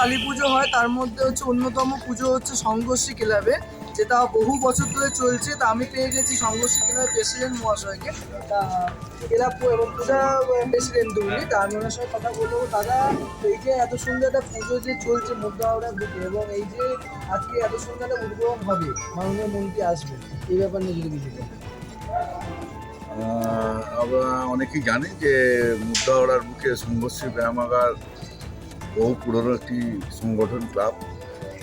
কালী পুজো হয়, তার মধ্যে হচ্ছে অন্যতম পুজো হচ্ছে সংঘর্ষী ক্লাবে, যেটা বহু বছর ধরে চলছে। তা আমি পেয়ে গেছি সংঘর্ষী ক্লাবের প্রেসিডেন্ট মহাশয়কে। তা ক্লাব এবং পূজা প্রেসিডেন্ট উনি তা আমি ওনার সঙ্গে কথা বলব। দাদা, এই যে এত সুন্দর একটা পুজো যে চলছে মধ্যহাওড়ার দিকে এবং এই যে আজকে এত সুন্দর একটা উদ্বোধন হবে, মাননীয় মন্ত্রী আসবে এই ব্যাপার নিয়ে যদি কিছু অনেকেই জানি যে মুদ্রাওয়াড়ার বুকে সংঘর্ষী ব্যায়ামাগার বহু পুরনো একটি সংগঠন ক্লাব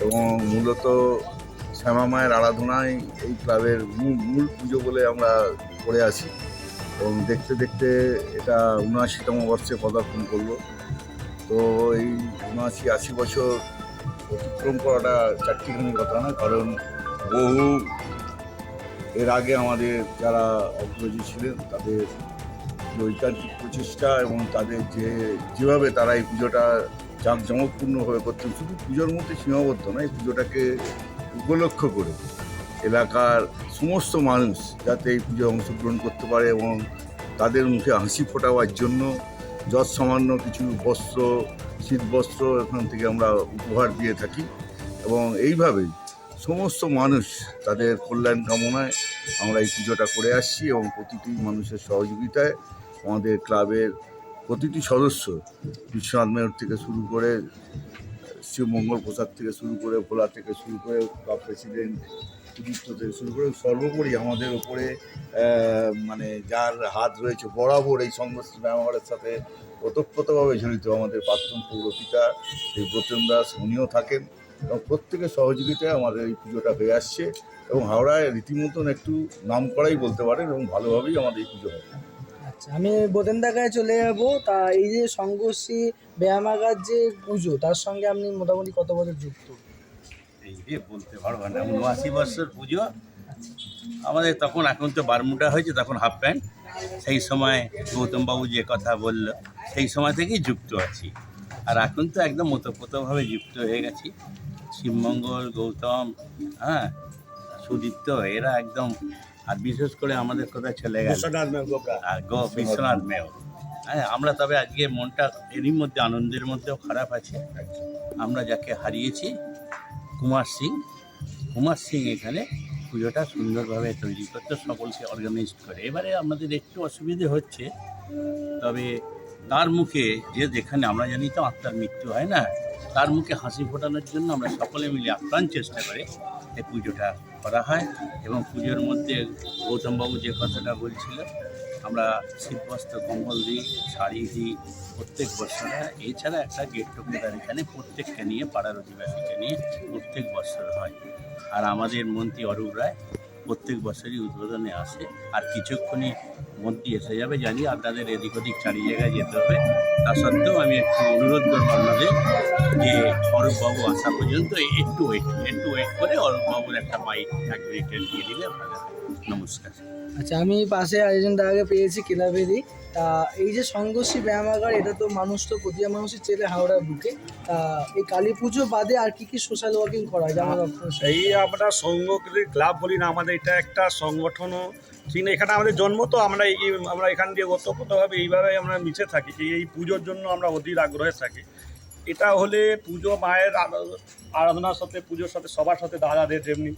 এবং মূলত শ্যামা মায়ের আরাধনায় এই ক্লাবের মূল পুজো বলে আমরা করে আসি। এবং দেখতে দেখতে এটা উনআশিতম বর্ষে পদার্পণ করল। তো এই উনআশি, আশি বছর অতিক্রম করাটা চারটিখানি কথা না, কারণ বহু এর আগে আমাদের যারা অগ্রজী ছিলেন, তাদের ঐকান্তিক প্রচেষ্টা এবং তাদের যে, যেভাবে তারা এই পুজোটা জাঁকজমকপূর্ণভাবে করতেন শুধু পুজোর মধ্যে সীমাবদ্ধ নয় এই পুজোটাকে উপলক্ষ করে এলাকার সমস্ত মানুষ যাতে এই পুজোয় অংশগ্রহণ করতে পারে এবং তাদের মুখে হাসি ফোটাবার জন্য যৎ সামান্য কিছু বস্ত্র শীত বস্ত্র এখান থেকে আমরা উপহার দিয়ে থাকি এবং এইভাবেই সমস্ত মানুষ তাদের কল্যাণ কামনায় আমরা এই পুজোটা করে আসছি এবং প্রতিটি মানুষের সহযোগিতায় আমাদের ক্লাবের প্রতিটি সদস্য, বিশ্বনাথ মেয়র থেকে শুরু করে শিবমঙ্গল প্রসাদ থেকে শুরু করে, ভোলা থেকে শুরু করে ক্লাব প্রেসিডেন্ট সুদীপ্ত থেকে শুরু করে, সর্বোপরি আমাদের ওপরে মানে যার হাত রয়েছে বরাবর এই সংঘর্ষ ব্যবহারের সাথে ওতপ্রোতভাবে জড়িত আমাদের প্রাক্তন পৌরপিতা সেই ব্রতেন দাস, উনিও থাকেন এবং প্রত্যেকের সহযোগিতায় আমাদের এই পুজোটা হয়ে আসছে এবং হাওড়ায় রীতিমতন একটু নাম করাই বলতে পারেন এবং ভালোভাবেই আমাদের এই পুজো হয় আমি বোতেন দেখায় চলে যাব। তা এই যে সংঘর্ষী ব্যায়ামাগার যে পুজো, তার সঙ্গে আপনি মোটামুটি কত বছর যুক্ত? এই বলতে পারব না, উনআশি বছর পুজো। আমাদের তখন এখন তো বারমুটা হয়েছে, তখন হাফ প্যান্ট। সেই সময় গৌতমবাবু যে কথা বলল, সেই সময় থেকেই যুক্ত আছি। আর এখন তো একদম ওতপ্রোতভাবে যুক্ত হয়ে গেছি। শিবমঙ্গল, গৌতম হ্যাঁ সুদীপ্ত, এরা একদম আর বিশেষ করে আমাদের কথা চলে গেল। আর গো বিশ্বনাথ মেয়র হ্যাঁ আমরা তবে আজকে মনটা এরই মধ্যে আনন্দের মধ্যেও খারাপ আছে। আমরা যাকে হারিয়েছি কুমার সিং কুমার সিং এখানে পুজোটা সুন্দরভাবে তৈরি করতে সকলকে অর্গানাইজ করে। এবারে আমাদের একটু অসুবিধে হচ্ছে তবে তার মুখে যে যেখানে আমরা জানি তো আত্মার মৃত্যু হয় না তার মুখে হাসি ফোটানোর জন্য আমরা সকলে মিলে আপ্রাণ চেষ্টা করে এই পুজোটা করা হয় এবং পুজোর মধ্যে গৌতমবাবু যে কথাটা বলছিল আমরা শীতবস্ত্র, কম্বল দিই, শাড়ি দিই প্রত্যেক বছর। হয়, এছাড়া একটা গেট টুগেদার এখানে প্রত্যেককে নিয়ে পাড়ার অধিবাসীকে নিয়ে প্রত্যেক বছর হয়। আর আমাদের মন্ত্রী অরূপ রায় প্রত্যেক বছরই উদ্বোধনে আসে। আর কিছুক্ষণই মন্ত্রী এসে যাবে জানি আপনাদের এদিক ওদিক চারি জায়গায় যেতে হবে। তা সত্ত্বেও আমি একটু অনুরোধ করব আপনাদের যে অরূপবাবু আসা পর্যন্ত একটু ওয়েট একটু ওয়েট করে অরূপবাবুর একটা বাইক এক মিনিটের দিয়ে দিলে হয়। নমস্কার। আচ্ছা আমি পাশে আরেকজন দাদাকে পেয়েছি ক্লাবেরই। তা এই যে সংঘর্ষী ব্যায়ামাগার এটা তো মানুষ তো প্রতিটা মানুষই চেলে হাওড়ার বুকে। তা এই কালী পুজো বাদে আর কি কি সোশ্যাল ওয়ার্কিং করা হয়? যেমন এই আমরা সংঘ ক্লাব বলি না আমাদের এটা একটা সংগঠনও। ঠিক না, এখানে আমাদের জন্ম তো, আমরা এই, আমরা এখান দিয়ে ওতপ্রোতভাবে এইভাবে আমরা মিশে থাকি, এই পুজোর জন্য আমরা অধীর আগ্রহে থাকি। এটা হলে পুজো মায়ের আরাধনার সাথে, পুজোর সাথে, সবার সাথে দাদাদের যেমনি,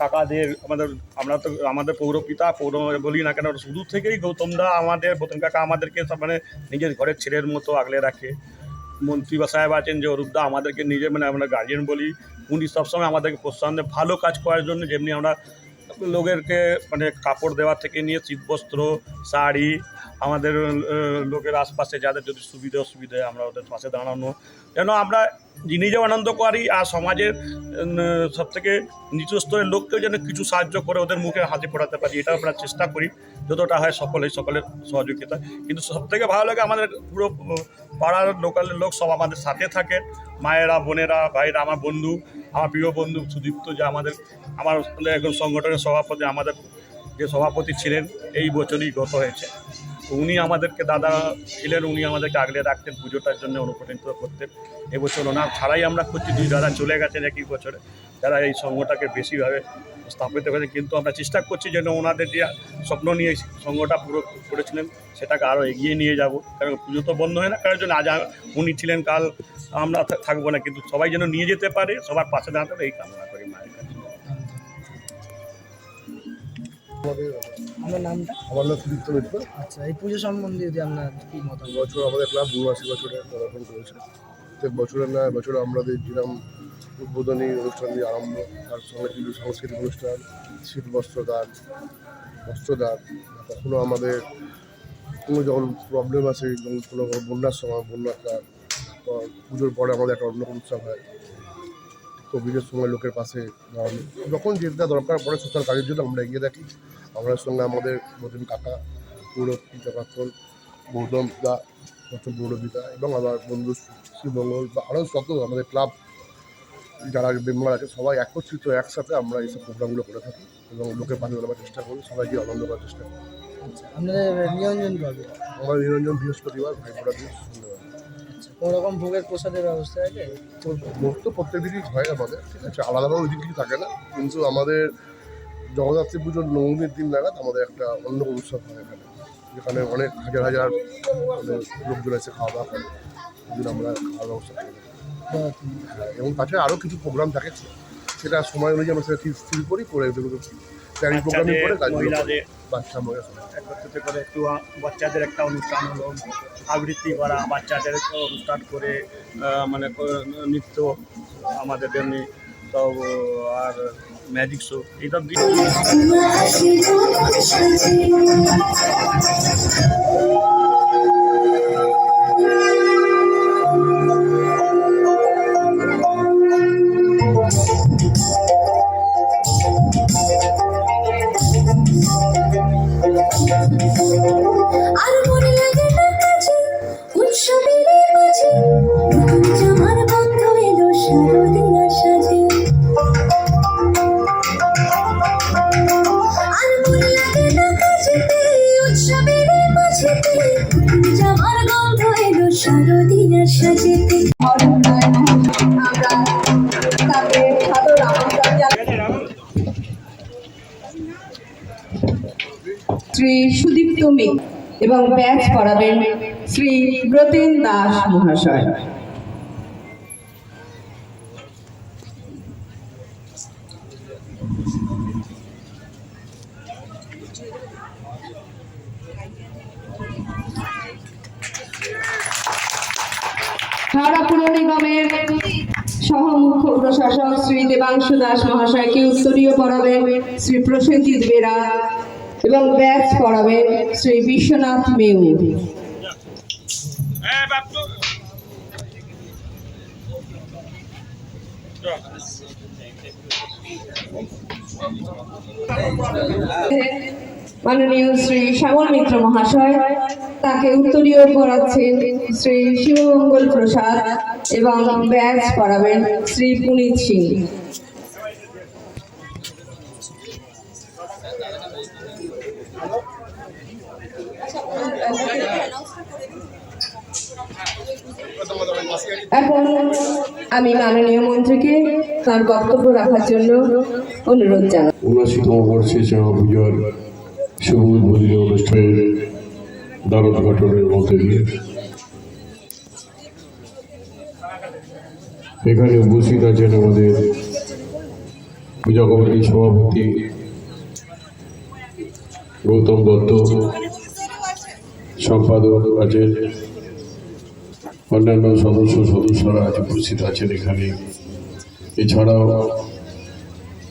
কাকাদের, আমাদের, আমরা তো, আমাদের পৌরপিতা, পৌর বলি না কেন, শুরু থেকেই গৌতমদা আমাদের গৌতম কাকা আমাদেরকে সব মানে নিজের ঘরের ছেলের মতো আগলে রাখে। মন্ত্রী বা সাহেব আছেন যে অরূপদা, আমাদেরকে নিজে মানে আমরা গার্জিয়ান বলি, উনি সবসময় আমাদেরকে প্রশ্ন ভালো কাজ করার জন্য যেমনি আমরা লোকেরকে মানে কাপড় দেওয়া থেকে নিয়ে শীতবস্ত্র, শাড়ি, আমাদের লোকের আশপাশে যাদের যদি সুবিধা অসুবিধা আমরা ওদের পাশে দাঁড়ানো। যেন আমরা নিজেও আনন্দ করি আর সমাজের সব থেকে নিচু স্তরের লোককেও যেন কিছু সাহায্য করে ওদের মুখে হাতে পড়াতে পারি এটা আমরা চেষ্টা করি। যতটা হয় সকলে সকলের সহযোগিতা। কিন্তু সব থেকে ভালো লাগে আমাদের পুরো পাড়ার লোকালের লোক সব আমাদের সাথে থাকে। মায়েরা, বোনেরা ভাইরা আমার বন্ধু, আমার প্রিয় বন্ধু সুদীপ্ত যে আমাদের, আমার একজন সংগঠনের সভাপতি, আমাদের যে সভাপতি ছিলেন, এই বছরই গত হয়েছে। উনি আমাদেরকে, দাদা ছিলেন, উনি আমাদেরকে আগলে রাখতেন পুজোটার জন্য অনুপ্রাণিত করতেন। এবছর ওনার ছাড়াই আমরা করছি দুই দাদা চলে গেছেন একই বছরে। যারা এই সংঘটাকে বেশিভাবে স্থাপিত করেছে কিন্তু আমরা চেষ্টা করছি যেন ওনাদের যে স্বপ্ন নিয়ে সংঘটা পুরো করেছিলেন, সেটাকে আরও এগিয়ে নিয়ে যাব। কারণ পুজো তো বন্ধ হয় না কারণ জন্য আজ উনি ছিলেন, কাল আমরা থাকব না, কিন্তু সবাই যেন নিয়ে যেতে পারে, সবার পাশে দাঁড়াতে এই কামনা করি মায়ের কাছে। আপনার নামটা? আমার নাম সুদীপ্ত মিত্র। আচ্ছা এই পুজো সম্বন্ধে যদি আপনার কি মতামত? বছর আমাদের ক্লাব উনআশি বছরে পদার্পণ করেছে। প্রত্যেক বছরের না বছর আমাদের যেরকম উদ্বোধনী অনুষ্ঠান দিয়ে আরম্ভ তার সঙ্গে কিছু সাংস্কৃতিক অনুষ্ঠান শীত বস্ত্রদান বস্ত্রদান কখনো আমাদের কোনো যখন প্রবলেম আছে যেমন কোনো বন্যার সময় বন্যার কাল বা পুজোর পরে আমাদের একটা অন্য উৎসব হয়। কোভিডের সময় লোকের পাশে যখন যেটা দরকার পড়ে সোশ্যাল কাজের জন্য আমরা এগিয়ে থাকি। আমাদের সঙ্গে আমাদের নতুন কাকা পৌর প্রাক্তন গৌতম দা প্রথম পৌরপিতা এবং আমার বন্ধু শ্রীমঙ্গল বা আরও যত আমাদের ক্লাব যারা মেম্বার আছে সবাই একত্রিত একসাথে আমরা এইসব প্রোগ্রামগুলো করে থাকি এবং লোকের পাশে দাঁড়াবার চেষ্টা করি সবাইকে আনন্দ করার চেষ্টা করি। আপনাদের নিরঞ্জন কবে? আমার নিরঞ্জন বৃহস্পতিবার ভাইফোঁটা দিন সুন্দরবার আচ্ছা কোনো রকম ভোগের প্রসাদের ব্যবস্থা আছে? তো ভোট তো প্রত্যেক দিনই হয় আমাদের ঠিক আছে আলাদাভাবে ওই দিন কিছু থাকে না কিন্তু আমাদের জগদ্ধাত্রী পুজোর নবমীর দিন নাগাদ আমাদের একটা অন্য উৎসব হয় এখানে। যেখানে অনেক হাজার হাজার মানে লোকজন এসে খাওয়া দাওয়া করে। ওই দিন আমরা খাওয়া ব্যবস্থা করি হ্যাঁ, এবং তাছাড়া আরও কিছু প্রোগ্রাম থাকে সেটা সময় অনুযায়ী আমরা সেটা স্থির করি করে প্ল্যানিং প্রোগ্রামিং করে কাজগুলো বাচ্চা মহিলা একত্রিত করে একটু বাচ্চাদের একটা অনুষ্ঠান হলো। আবৃত্তি করা বাচ্চাদের অনুষ্ঠান করে মানে নৃত্য আমাদের এমনি তো আর ম্যাজিক শো এইসব দিয়ে শ্রী সুদীপ্ত মিক এবং ব্যাচ পড়াবেন শ্রী ব্রতেন দাস মহাশয়। হাওড়া পুর নিগমের সহ মুখ্য প্রশাসক শ্রী দেবাংশু দাস মহাশয়কে উত্তরীয় পড়াবেন শ্রী প্রসেনজিৎ বেরা। এবং ব্যাচ পড়াবেন শ্রী বিশ্বনাথ মেউর মাননীয় শ্রী শ্যামল মিত্র মহাশয় তাকে উত্তরীয় পড়াচ্ছেন শ্রী শিবমঙ্গল প্রসাদ এবং ব্যাচ পড়াবেন শ্রী পুনিত সিং। এখন আমি মাননীয় মন্ত্রীকে তার বক্তব্য রাখার জন্য অনুরোধ জানাই। উনআশিতম বর্ষে শ্যামা পুজোর শুভ উদ্বোধনী অনুষ্ঠানের দ্বারদ ঘটনের মধ্যে দিয়ে এখানে উপস্থিত আছেন আমাদের পূজা কমিটির সভাপতি গৌতম দত্ত, সম্পাদক আছেন অন্যান্য সদস্য সদস্যরা আজ উপস্থিত আছেন এখানে। এছাড়াও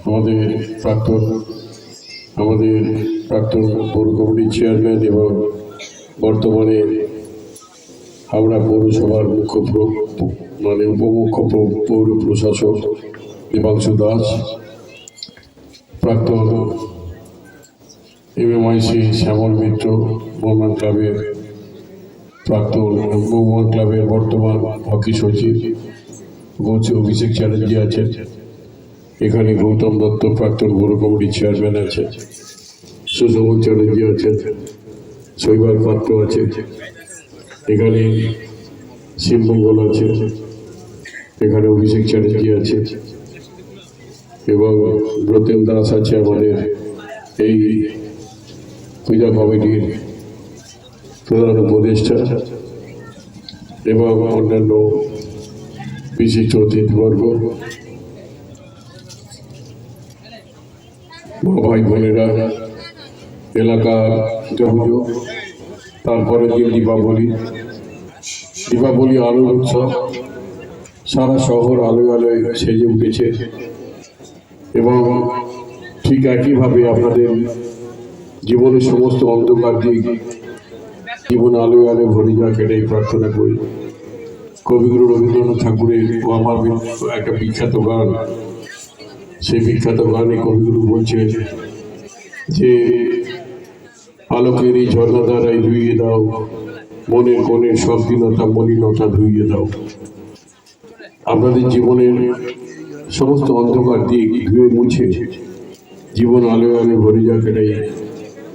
আমাদের প্রাক্তন আমাদের প্রাক্তন পৌর কমিটির চেয়ারম্যান এবং বর্তমানে হাওড়া পৌরসভার মুখ্য মানে উপমুখ্য পৌর প্রশাসক দেবাংশু দাস, প্রাক্তন এমএমআইসি শ্যামল মিত্র মোহনবাগান ক্লাবের প্রাক্তন মোহনবাগান ক্লাবের বর্তমান হকি সচিব বলছে অভিষেক চ্যাটার্জি আছেন। এখানে গৌতম দত্ত প্রাক্তন বড় কমিটির চেয়ারম্যান আছে সুশোভন চ্যাটার্জি আছেন। শৈবাল পাত্র আছে এখানে শিবমঙ্গল আছে এখানে অভিষেক চ্যাটার্জি আছে এবং ব্রতেন দাস আছে আমাদের। এই পূজা কমিটির প্রধান উপদেষ্টা এবং অন্যান্য বিশিষ্ট অতিথিবর্গ ভাই বোনেরা এলাকা পুজো তারপরে দিন দীপাবলি। দীপাবলি আলোর উৎসব, সারা শহর আলোয় আলোয় সেজে উঠেছে এবং ঠিক একইভাবে আপনাদের জীবনের সমস্ত অন্ধকার দিক জীবন আলোয় আলোয় ভরে যাক, এটাই প্রার্থনা করি। কবিগুরু রবীন্দ্রনাথ ঠাকুরের ও আমার একটা বিখ্যাত গান। সেই বিখ্যাত গানে কবিগুরু বলছে যে আলোকের এই ঝর্ণা দ্বারাই ধুইয়ে দাও, মনের কোণের সব দিনতা মলিনতা ধুইয়ে দাও। আপনাদের জীবনের সমস্ত অন্ধকার দিক ধুয়ে মুছে জীবন আলো আলো ভরে যাক, এটাই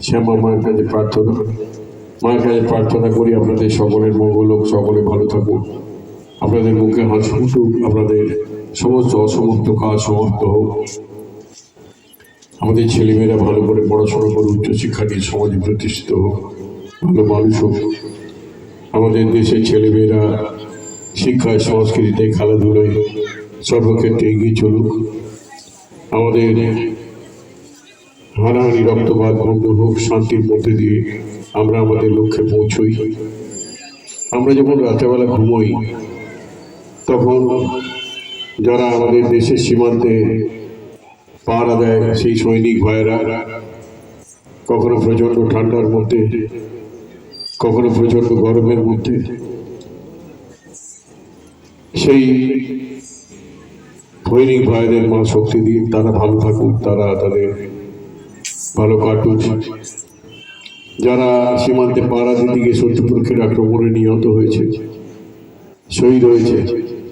শ্যামা মায়ের কাছে প্রার্থনা মায়ের কাছে প্রার্থনা করি আপনাদের সকলের মঙ্গল হোক, সকলে ভালো থাকুন আপনাদের মুখে হাসি ফুটুক, আপনাদের সমস্ত অসমাপ্ত কাজ সমাপ্ত হোক। আমাদের ছেলেমেয়েরা ভালো করে পড়াশোনা করে উচ্চশিক্ষা নিয়ে সমাজে প্রতিষ্ঠিত হোক, ভালো মানুষ হোক। আমাদের দেশের ছেলেমেয়েরা শিক্ষায়, সংস্কৃতিতে খেলাধুলায় সর্বক্ষেত্রে এগিয়ে চলুক। আমাদের হানাহানি, রক্তপাত বন্ধ হোক, শান্তির মধ্যে দিয়ে আমরা আমাদের লক্ষ্যে পৌঁছই। আমরা যখন রাতেবেলা ঘুমোই, তখন যারা আমাদের দেশের সীমান্তে পাহারা দেয় সেই সৈনিক ভাইয়েরা, কখনো প্রচণ্ড ঠান্ডার মধ্যে, কখনো প্রচণ্ড গরমের মধ্যে, সেই সৈনিক ভাইদের মা শক্তি দিন তারা ভালো থাকুক, তারা তাদের ভালো কাটুক। যারা সীমান্তে পাড়া দিকে শত্রুপক্ষের আক্রমণে নিহত হয়েছে, শহীদ হয়েছে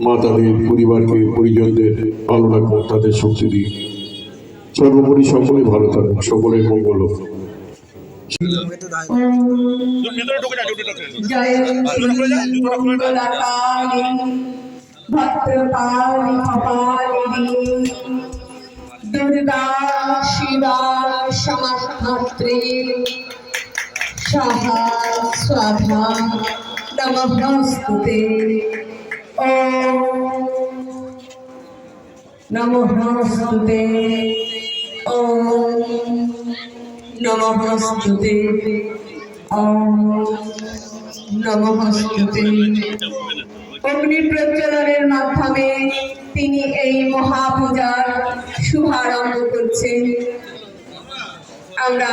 মা তাদের পরিবারকে, পরিজনদের ভালো রাখুন তাদের শক্তি দিন সর্বোপরি সকলে ভালো থাকুক, সকলের মঙ্গল হোক। ভিতরে ঢুকে যা সাহা স্বাধা নমস্তুতে। ওম নমস্তুতে। ওম নমস্তুতে। ওম নমস্তুতে। অগ্নি প্রজ্বলনের মাধ্যমে তিনি এই মহাপূজার শুভারম্ভ করছেন। আমরা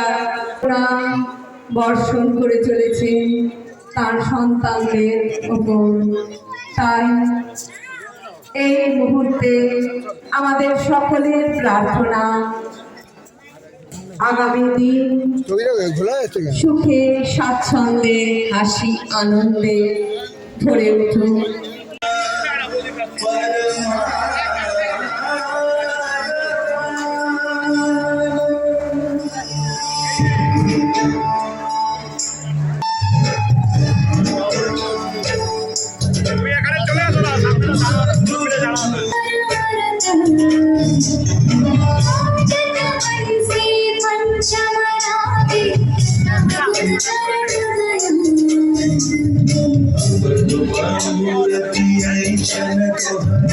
বর্ষণ করে চলেছেন তার সন্তানদের ওপর। তাই এই মুহূর্তে আমাদের সকলের প্রার্থনা আগামী দিন সুখে, স্বাচ্ছন্দ্যে, হাসি, আনন্দে ভরে উঠুক। Thank you.